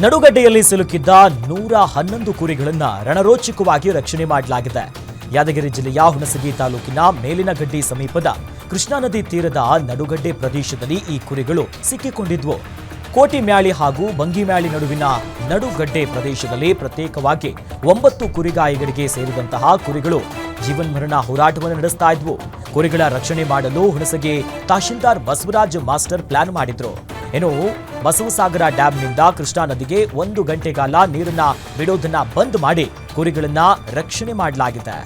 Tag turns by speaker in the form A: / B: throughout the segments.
A: ನಡುಗಡ್ಡೆಯಲ್ಲಿ ಸಿಲುಕಿದ್ದ ನೂರ ಹನ್ನೊಂದು ಕುರಿಗಳನ್ನು ರಣರೋಚಕವಾಗಿ ರಕ್ಷಣೆ ಮಾಡಲಾಗಿದೆ. ಯಾದಗಿರಿ ಜಿಲ್ಲೆಯ ಹುಣಸಗಿ ತಾಲೂಕಿನ ಮೇಲಿನಗಡ್ಡಿ ಸಮೀಪದ ಕೃಷ್ಣಾ ನದಿ ತೀರದ ನಡುಗಡ್ಡೆ ಪ್ರದೇಶದಲ್ಲಿ ಈ ಕುರಿಗಳು ಸಿಕ್ಕಿಕೊಂಡಿದ್ವು. ಕೋಟಿ ಮ್ಯಾಳಿ ಹಾಗೂ ಬಂಗಿಮ್ಯಾಳಿ ನಡುವಿನ ನಡುಗಡ್ಡೆ ಪ್ರದೇಶದಲ್ಲಿ ಪ್ರತ್ಯೇಕವಾಗಿ ಒಂಬತ್ತು ಕುರಿಗಾಯಿಗಳಿಗೆ ಸೇರಿದಂತಹ ಕುರಿಗಳು ಜೀವನ್ಮರಣ ಹೋರಾಟವನ್ನು ನಡೆಸ್ತಾ ಇದ್ವು. ಕುರಿಗಳ ರಕ್ಷಣೆ ಮಾಡಲು ಹುಣಸಗಿ ತಹಶೀಲ್ದಾರ್ ಬಸವರಾಜ್ ಮಾಸ್ಟರ್ ಪ್ಲಾನ್ ಮಾಡಿದ್ರು. ಇನ್ನು ಬಸವಸಾಗರ ಡ್ಯಾಂನಿಂದ ಕೃಷ್ಣಾ ನದಿಗೆ ಒಂದು ಗಂಟೆ ಕಾಲ ನೀರನ್ನ ಬಿಡೋದನ್ನ ಬಂದ್ ಮಾಡಿ ಕುರಿಗಳನ್ನ ರಕ್ಷಣೆ ಮಾಡಲಾಗಿದೆ.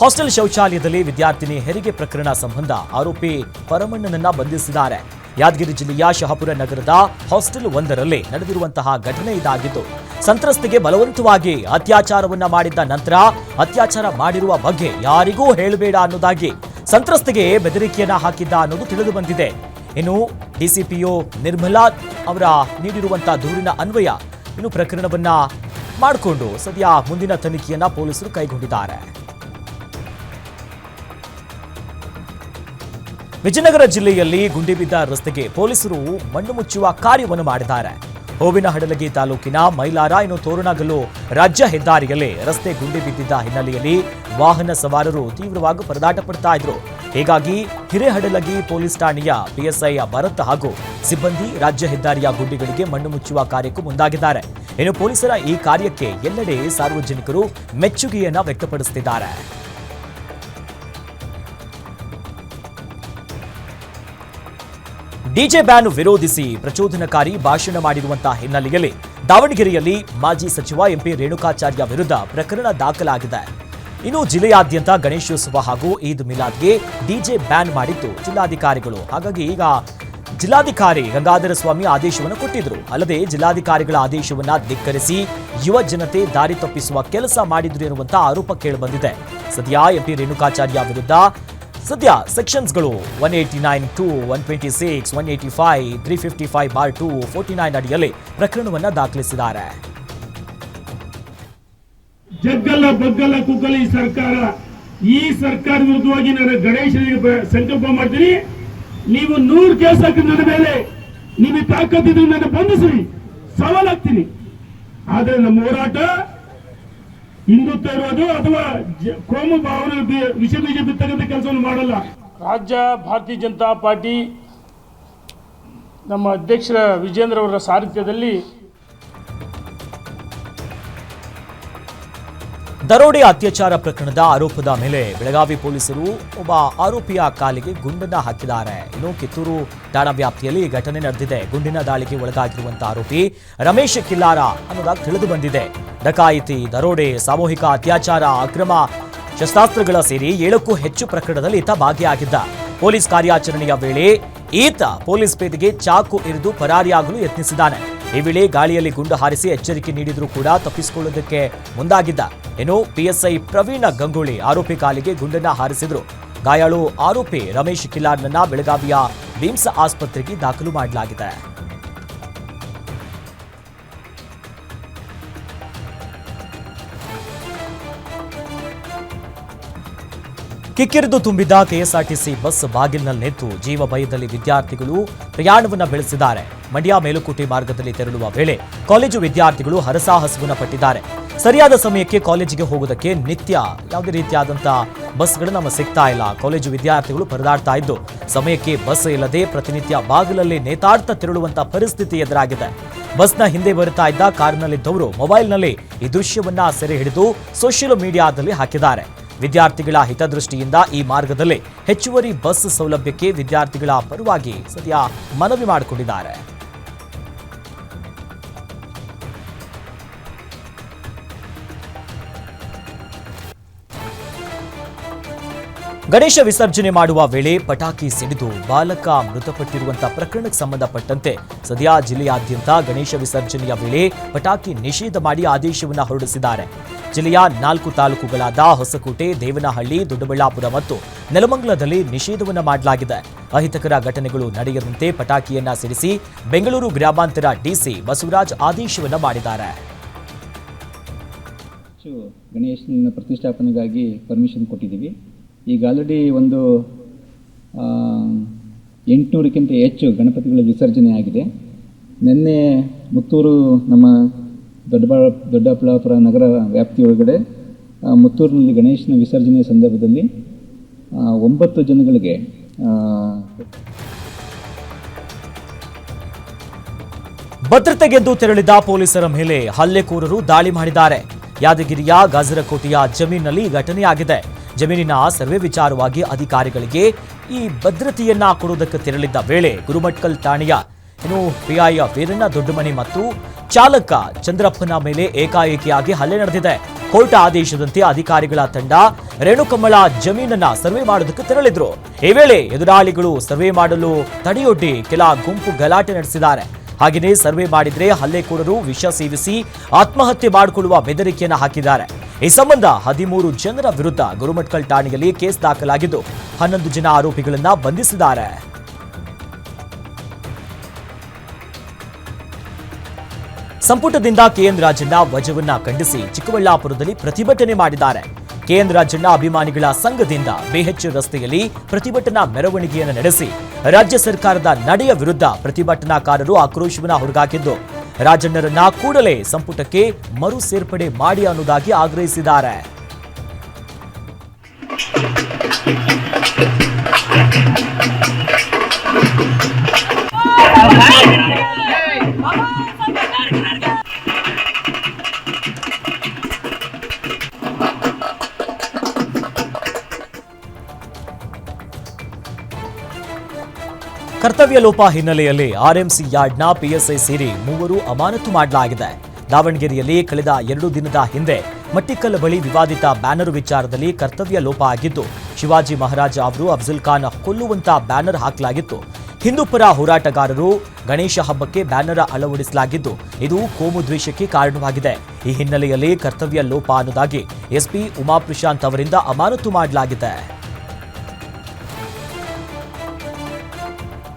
A: ಹಾಸ್ಟೆಲ್ ಶೌಚಾಲಯದಲ್ಲಿ ವಿದ್ಯಾರ್ಥಿನಿ ಹೆರಿಗೆ ಪ್ರಕರಣ ಸಂಬಂಧ ಆರೋಪಿ ಪರಮಣ್ಣನನ್ನ ಬಂಧಿಸಿದ್ದಾರೆ. ಯಾದಗಿರಿ ಜಿಲ್ಲೆಯ ಶಹಾಪುರ ನಗರದ ಹಾಸ್ಟೆಲ್ ಒಂದರಲ್ಲಿ ನಡೆದಿರುವಂತಹ ಘಟನೆ ಇದಾಗಿದ್ದು, ಸಂತ್ರಸ್ತಿಗೆ ಬಲವಂತವಾಗಿ ಅತ್ಯಾಚಾರವನ್ನ ಮಾಡಿದ್ದ ನಂತರ ಅತ್ಯಾಚಾರ ಮಾಡಿರುವ ಬಗ್ಗೆ ಯಾರಿಗೂ ಹೇಳಬೇಡ ಅನ್ನೋದಾಗಿ ಸಂತ್ರಸ್ತೆಗೆ ಬೆದರಿಕೆಯನ್ನ ಹಾಕಿದ್ದ ಅನ್ನೋದು ತಿಳಿದು ಬಂದಿದೆ. ಇನ್ನು ಡಿಸಿಪಿಒ ನಿರ್ಮಲಾ ಅವರ ನೀಡಿರುವಂತಹ ದೂರಿನ ಅನ್ವಯ ಇನ್ನು ಪ್ರಕರಣವನ್ನ ಮಾಡಿಕೊಂಡು ಸದ್ಯ ಮುಂದಿನ ತನಿಖೆಯನ್ನ ಪೊಲೀಸರು ಕೈಗೊಂಡಿದ್ದಾರೆ. ವಿಜಯನಗರ ಜಿಲ್ಲೆಯಲ್ಲಿ ಗುಂಡಿ ಬಿದ್ದ ರಸ್ತೆಗೆ ಪೊಲೀಸರು ಮಣ್ಣು ಮುಚ್ಚುವ ಕಾರ್ಯವನ್ನು ಮಾಡಿದ್ದಾರೆ. ಹೂವಿನ ಹಡಲಗಿ ತಾಲೂಕಿನ ಮೈಲಾರ ಇನ್ನು ತೋರಣಗಲ್ಲು ರಾಜ್ಯ ಹೆದ್ದಾರಿಯಲ್ಲಿ ರಸ್ತೆ ಗುಂಡಿ ಬಿದ್ದಿದ್ದ ಹಿನ್ನೆಲೆಯಲ್ಲಿ ವಾಹನ ಸವಾರರು ತೀವ್ರವಾಗಿ ಪರದಾಟ ಪಡ್ತಾ ಇದ್ರು. ಹೀಗಾಗಿ ಹಿರೇಹಡಲಗಿ ಪೊಲೀಸ್ ಠಾಣೆಯ ಪಿಎಸ್ಐ ಭರತ್ ಹಾಗೂ ಸಿಬ್ಬಂದಿ ರಾಜ್ಯ ಹೆದ್ದಾರಿಯ ಗುಂಡಿಗಳಿಗೆ ಮಣ್ಣು ಮುಚ್ಚುವ ಕಾರ್ಯಕ್ಕೂ ಮುಂದಾಗಿದ್ದಾರೆ. ಇನ್ನು ಪೊಲೀಸರ ಈ ಕಾರ್ಯಕ್ಕೆ ಎಲ್ಲೆಡೆ ಸಾರ್ವಜನಿಕರು ಮೆಚ್ಚುಗೆಯನ್ನ ವ್ಯಕ್ತಪಡಿಸುತ್ತಿದ್ದಾರೆ. ಡಿಜೆ ಬ್ಯಾನ್ ವಿರೋಧಿಸಿ ಪ್ರಚೋದನಕಾರಿ ಭಾಷಣ ಮಾಡಿರುವಂತಹ ಹಿನ್ನೆಲೆಯಲ್ಲಿ ದಾವಣಗೆರೆಯಲ್ಲಿ ಮಾಜಿ ಸಚಿವ ಎಂಪಿ ರೇಣುಕಾಚಾರ್ಯ ವಿರುದ್ಧ ಪ್ರಕರಣ ದಾಖಲಾಗಿದೆ. ಇನ್ನು ಜಿಲ್ಲೆಯಾದ್ಯಂತ ಗಣೇಶೋತ್ಸವ ಹಾಗೂ ಈದ್ ಮಿಲಾದ್ಗೆ ಡಿಜೆ ಬ್ಯಾನ್ ಮಾಡಿದ್ದು ಜಿಲ್ಲಾಧಿಕಾರಿಗಳು. ಹಾಗಾಗಿ ಈಗ ಜಿಲ್ಲಾಧಿಕಾರಿ ಗಂಗಾಧರ ಸ್ವಾಮಿ ಆದೇಶವನ್ನು ಕೊಟ್ಟಿದ್ರು. ಅಲ್ಲದೆ ಜಿಲ್ಲಾಧಿಕಾರಿಗಳ ಆದೇಶವನ್ನ ಧಿಕ್ಕರಿಸಿ ಯುವ ಜನತೆ ದಾರಿ ತಪ್ಪಿಸುವ ಕೆಲಸ ಮಾಡಿದ್ರು ಎನ್ನುವಂತಹ ಆರೋಪ ಕೇಳಿಬಂದಿದೆ ಸದ್ಯ ಎಂಪಿ ರೇಣುಕಾಚಾರ್ಯ ವಿರುದ್ಧ ಸದ್ಯ ಸೆಕ್ಷನ್ಸ್ಗಳು one eighty nine two one twenty six one eighty five three fifty five bar two forty nine ಅಡಿಯಲ್ಲಿ ಪ್ರಕರಣವನ್ನ ದಾಖಲಿಸಿದ್ದಾರೆ.
B: ಜಗ್ಗಲ್ಲ ಬಗ್ಗಲ್ಲ ಕುಗ್ಗಲ್ಲ ಈ ಸರ್ಕಾರ. ಈ ಸರ್ಕಾರ ವಿರುದ್ಧವಾಗಿ ನಾನು ಗಣೇಶನಿಗೆ ಸಂಕಲ್ಪ ಮಾಡ್ತೀನಿ. ನೀವು ನೂರು ಕೇಸ್ ನನ್ನ ಮೇಲೆ ನಿಮಗೆ ತಾಕತ್ತಿದ್ರೆ ನನ್ನ ಬಂಧಿಸಿ ಸವಾಲಾಗ್ತೀನಿ. ಆದ್ರೆ ನಮ್ಮ ಹೋರಾಟ ಹಿಂದುತ್ವ ಇರೋದು ಅಥವಾ ಕೋಮ ಭಾವನೆ ವಿಷ ಬೀಜ ಬಿತ್ತಕ್ಕಂಥ ಕೆಲಸವನ್ನು ಮಾಡಲ್ಲ. ರಾಜ್ಯ ಭಾರತೀಯ ಜನತಾ ಪಾರ್ಟಿ ನಮ್ಮ ಅಧ್ಯಕ್ಷರ ವಿಜೇಂದ್ರ ಅವರ ಸಾರಥ್ಯದಲ್ಲಿ
A: ದರೋಡೆ ಅತ್ಯಾಚಾರ ಪ್ರಕರಣದ ಆರೋಪದ ಮೇಲೆ ಬೆಳಗಾವಿ ಪೊಲೀಸರು ಒಬ್ಬ ಆರೋಪಿಯ ಕಾಲಿಗೆ ಗುಂಡನ್ನ ಹಾಕಿದ್ದಾರೆ. ಇನ್ನು ಕಿತ್ತೂರು ಠಾಣಾ ವ್ಯಾಪ್ತಿಯಲ್ಲಿ ಘಟನೆ ನಡೆದಿದೆ. ಗುಂಡಿನ ದಾಳಿಗೆ ಒಳಗಾಗಿರುವಂತಹ ಆರೋಪಿ ರಮೇಶ್ ಕಿಲ್ಲಾರ ಅನ್ನೋದಾಗಿ ತಿಳಿದು ಬಂದಿದೆ. ಡಕಾಯಿತಿ, ದರೋಡೆ, ಸಾಮೂಹಿಕ ಅತ್ಯಾಚಾರ, ಅಕ್ರಮ ಶಸ್ತ್ರಾಸ್ತ್ರಗಳ ಸೇರಿ ಏಳಕ್ಕೂ ಹೆಚ್ಚು ಪ್ರಕರಣದಲ್ಲಿ ಈತ ಭಾಗಿಯಾಗಿದ್ದ. ಪೊಲೀಸ್ ಕಾರ್ಯಾಚರಣೆಯ ವೇಳೆ ಈತ ಪೊಲೀಸ್ ಪೇದೆಗೆ ಚಾಕು ಇರಿದು ಪರಾರಿಯಾಗಲು ಯತ್ನಿಸಿದ್ದಾನೆ. ಈ ವೇಳೆ ಗಾಳಿಯಲ್ಲಿ ಗುಂಡು ಹಾರಿಸಿ ಎಚ್ಚರಿಕೆ ನೀಡಿದರೂ ಕೂಡ ತಪ್ಪಿಸಿಕೊಳ್ಳುವುದಕ್ಕೆ ಮುಂದಾಗಿದ್ದ. ಇನ್ನು ಪಿಎಸ್ಐ ಪ್ರವೀಣ ಗಂಗೂಳಿ ಆರೋಪಿ ಕಾಲಿಗೆ ಗುಂಡನ್ನ ಹಾರಿಸಿದ್ರು. ಗಾಯಾಳು ಆರೋಪಿ ರಮೇಶ್ ಕಿಲಾರ್ನನ್ನ ಬೆಳಗಾವಿಯ ಬಿಮ್ಸ್ ಆಸ್ಪತ್ರೆಗೆ ದಾಖಲು ಮಾಡಲಾಗಿದೆ. ಕಿಕ್ಕಿರಿದು ತುಂಬಿದ್ದ ಕೆಎಸ್ಆರ್ಟಿಸಿ ಬಸ್ ಬಾಗಿಲಿನಲ್ಲಿ ನಿಂತು ಜೀವ ಭಯದಲ್ಲಿ ವಿದ್ಯಾರ್ಥಿಗಳು ಪ್ರಯಾಣವನ್ನ ಬೆಳೆಸಿದ್ದಾರೆ. ಮಂಡ್ಯ ಮೇಲುಕೋಟೆ ಮಾರ್ಗದಲ್ಲಿ ತೆರಳುವ ವೇಳೆ ಕಾಲೇಜು ವಿದ್ಯಾರ್ಥಿಗಳು ಹರಸಾಹಸವನ್ನ ಪಟ್ಟಿದ್ದಾರೆ. ಸರಿಯಾದ ಸಮಯಕ್ಕೆ ಕಾಲೇಜಿಗೆ ಹೋಗುವುದಕ್ಕೆ ನಿತ್ಯ ಯಾವುದೇ ರೀತಿಯಾದಂತಹ ಬಸ್ಗಳು ನಮ್ಮ ಸಿಗ್ತಾ ಇಲ್ಲ. ಕಾಲೇಜು ವಿದ್ಯಾರ್ಥಿಗಳು ಪರದಾಡ್ತಾ ಇದ್ದು, ಸಮಯಕ್ಕೆ ಬಸ್ ಇಲ್ಲದೆ ಪ್ರತಿನಿತ್ಯ ಬಾಗಿಲಲ್ಲಿ ನೇತಾಡ್ತಾ ತೆರಳುವಂತ ಪರಿಸ್ಥಿತಿ ಎದುರಾಗಿದೆ. ಬಸ್ನ ಹಿಂದೆ ಬರುತ್ತಾ ಇದ್ದ ಕಾರಿನಲ್ಲಿದ್ದವರು ಮೊಬೈಲ್ನಲ್ಲಿ ಈ ದೃಶ್ಯವನ್ನ ಸೆರೆ ಹಿಡಿದು ಸೋಷಿಯಲ್ ಮೀಡಿಯಾದಲ್ಲಿ ಹಾಕಿದ್ದಾರೆ. ವಿದ್ಯಾರ್ಥಿಗಳ ಹಿತದೃಷ್ಟಿಯಿಂದ ಈ ಮಾರ್ಗದಲ್ಲಿ ಹೆಚ್ಚುವರಿ ಬಸ್ ಸೌಲಭ್ಯಕ್ಕೆ ವಿದ್ಯಾರ್ಥಿಗಳ ಪರವಾಗಿ ಸದ್ಯ ಮನವಿ ಮಾಡಿಕೊಂಡಿದ್ದಾರೆ. ಗಣೇಶ ವಿಸರ್ಜನೆ ಮಾಡುವ ವೇಳೆ ಪಟಾಕಿ ಸಿಡಿದು ಬಾಲಕ ಮೃತಪಟ್ಟಿರುವಂತಹ ಪ್ರಕರಣಕ್ಕೆ ಸಂಬಂಧಪಟ್ಟಂತೆ ಸದ್ಯ ಜಿಲ್ಲೆಯಾದ್ಯಂತ ಗಣೇಶ ವಿಸರ್ಜನೆಯ ವೇಳೆ ಪಟಾಕಿ ನಿಷೇಧ ಮಾಡಿ ಆದೇಶವನ್ನು ಹೊರಡಿಸಿದ್ದಾರೆ. ಜಿಲ್ಲೆಯ ನಾಲ್ಕು ತಾಲೂಕುಗಳಾದ ಹೊಸಕೋಟೆ, ದೇವನಹಳ್ಳಿ, ದೊಡ್ಡಬಳ್ಳಾಪುರ ಮತ್ತು ನೆಲಮಂಗಲದಲ್ಲಿ ನಿಷೇಧವನ್ನು ಮಾಡಲಾಗಿದೆ. ಅಹಿತಕರ ಘಟನೆಗಳು ನಡೆಯದಂತೆ ಪಟಾಕಿಯನ್ನ ಸಿಡಿಸಿ ಬೆಂಗಳೂರು ಗ್ರಾಮಾಂತರ ಡಿಸಿ ಬಸವರಾಜ್ ಆದೇಶವನ್ನ ಮಾಡಿದ್ದಾರೆ.
C: ಗಣೇಶನ ಪ್ರತಿಷ್ಠಾಪನೆಗಾಗಿ ಪರ್ಮಿಷನ್ ಕೊಟ್ಟಿದ್ದೀವಿ. ಈಗ ಆಲ್ರೆಡಿ ಒಂದು ಎಂಟುನೂರಕ್ಕಿಂತ ಹೆಚ್ಚು ಗಣಪತಿಗಳ ವಿಸರ್ಜನೆ ಆಗಿದೆ. ನಿನ್ನೆ ಮುತ್ತೂರು ನಮ್ಮ ದೊಡ್ಡಬಾ, ದೊಡ್ಡಬಳ್ಳಾಪುರ ನಗರ ವ್ಯಾಪ್ತಿಯೊಳಗಡೆ ಮುತ್ತೂರಿನಲ್ಲಿ ಗಣೇಶನ ವಿಸರ್ಜನೆ ಸಂದರ್ಭದಲ್ಲಿ ಒಂಬತ್ತು ಜನಗಳಿಗೆ ಭದ್ರತೆಗೆದ್ದು
A: ಭದ್ರತೆಗೆಂದು ತೆರಳಿದ ಪೊಲೀಸರ ಮೇಲೆ ಹಲ್ಲೆಕೋರರು ದಾಳಿ ಮಾಡಿದ್ದಾರೆ. ಯಾದಗಿರಿಯ ಗಾಜರಕೋಟೆಯ ಜಮೀನಿನಲ್ಲಿ ಈ ಘಟನೆಯಾಗಿದೆ ಜಮೀನಿನ ಸರ್ವೆ ವಿಚಾರವಾಗಿ ಅಧಿಕಾರಿಗಳಿಗೆ ಈ ಭದ್ರತೆಯನ್ನ ಕೊಡುವುದಕ್ಕೆ ತೆರಳಿದ್ದ ವೇಳೆ ಗುರುಮಟ್ಕಲ್ ಠಾಣೆಯ ಇನ್ನು ಪಿಐ ವೀರಣ್ಣ ದೊಡ್ಡಮನಿ ಮತ್ತು ಚಾಲಕ ಚಂದ್ರಪ್ಪನ ಮೇಲೆ ಏಕಾಏಕಿಯಾಗಿ ಹಲ್ಲೆ ನಡೆದಿದೆ. ಕೋರ್ಟ್ ಆದೇಶದಂತೆ ಅಧಿಕಾರಿಗಳ ತಂಡ ರೇಣುಕಮಳ ಜಮೀನನ್ನ ಸರ್ವೆ ಮಾಡೋದಕ್ಕೆ ತೆರಳಿದ್ರು. ಈ ವೇಳೆ ಎದುರಾಳಿಗಳು ಸರ್ವೆ ಮಾಡಲು ತಡೆಯೊಡ್ಡಿ ಕೆಲ ಗುಂಪು ಗಲಾಟೆ ನಡೆಸಿದ್ದಾರೆ. ಹಾಗೆಯೇ ಸರ್ವೆ ಮಾಡಿದ್ರೆ ಹಲ್ಲೆಕೋರರು ವಿಷ ಸೇವಿಸಿ ಆತ್ಮಹತ್ಯೆ ಮಾಡಿಕೊಳ್ಳುವ ಬೆದರಿಕೆಯನ್ನು ಹಾಕಿದ್ದಾರೆ. ಈ ಸಂಬಂಧ ಹದಿಮೂರು ಜನರ ವಿರುದ್ಧ ಗುರುಮಟ್ಕಲ್ ಠಾಣೆಯಲ್ಲಿ ಕೇಸ್ ದಾಖಲಾಗಿದ್ದು, ಹನ್ನೊಂದು ಜನ ಆರೋಪಿಗಳನ್ನು ಬಂಧಿಸಿದ್ದಾರೆ. ಸಂಪುಟದಿಂದ ಕೆಎನ್ ರಾಜಣ್ಣ ವಜವನ್ನ ಖಂಡಿಸಿ ಚಿಕ್ಕಬಳ್ಳಾಪುರದಲ್ಲಿ ಪ್ರತಿಭಟನೆ ಮಾಡಿದ್ದಾರೆ. ಕೆಎನ್ ರಾಜಣ್ಣ ಅಭಿಮಾನಿಗಳ ಸಂಘದಿಂದ ಬೇಹೆಚ್ ರಸ್ತೆಯಲ್ಲಿ ಪ್ರತಿಭಟನಾ ಮೆರವಣಿಗೆಯನ್ನು ನಡೆಸಿ, ರಾಜ್ಯ ಸರ್ಕಾರದ ನಡೆಯ ವಿರುದ್ಧ ಪ್ರತಿಭಟನಾಕಾರರು ಆಕ್ರೋಶವನ್ನ ಹೊರಗಾಕಿದ್ದು ರಾಜಣ್ಣರನ್ನ ಕೂಡಲೇ ಸಂಪುಟಕ್ಕೆ ಮರು ಸೇರ್ಪಡೆ ಮಾಡಿ ಅನ್ನೋದಾಗಿ ಆಗ್ರಹಿಸಿದ್ದಾರೆ. ಕರ್ತವ್ಯ ಲೋಪ ಹಿನ್ನೆಲೆಯಲ್ಲಿ ಆರ್ಎಂಸಿ ಯಾರ್ಡ್ನ ಪಿಎಸ್ಐ ಸೇರಿ ಮೂವರು ಅಮಾನತು ಮಾಡಲಾಗಿದೆ. ದಾವಣಗೆರೆಯಲ್ಲಿ ಕಳೆದ ಎರಡು ದಿನದ ಹಿಂದೆ ಮಟ್ಟಿಕಲ್ ಬಳಿ ವಿವಾದಿತ ಬ್ಯಾನರ್ ವಿಚಾರದಲ್ಲಿ ಕರ್ತವ್ಯ ಲೋಪ ಆಗಿದ್ದು, ಶಿವಾಜಿ ಮಹಾರಾಜ ಅವರು ಅಫ್ಜಲ್ ಖಾನ್ ಕೊಲ್ಲುವಂತ ಬ್ಯಾನರ್ ಹಾಕಲಾಗಿತ್ತು. ಹಿಂದೂಪರ ಹೋರಾಟಗಾರರು ಗಣೇಶ ಹಬ್ಬಕ್ಕೆ ಬ್ಯಾನರ್ ಅಳವಡಿಸಲಾಗಿದ್ದು, ಇದು ಕೋಮು ದ್ವೇಷಕ್ಕೆ ಕಾರಣವಾಗಿದೆ. ಈ ಹಿನ್ನೆಲೆಯಲ್ಲಿ ಕರ್ತವ್ಯ ಲೋಪ ಅನ್ನೋದಾಗಿ ಎಸ್ಪಿ ಉಮಾ ಪ್ರಶಾಂತ್ ಅವರಿಂದ ಅಮಾನತು ಮಾಡಲಾಗಿದೆ.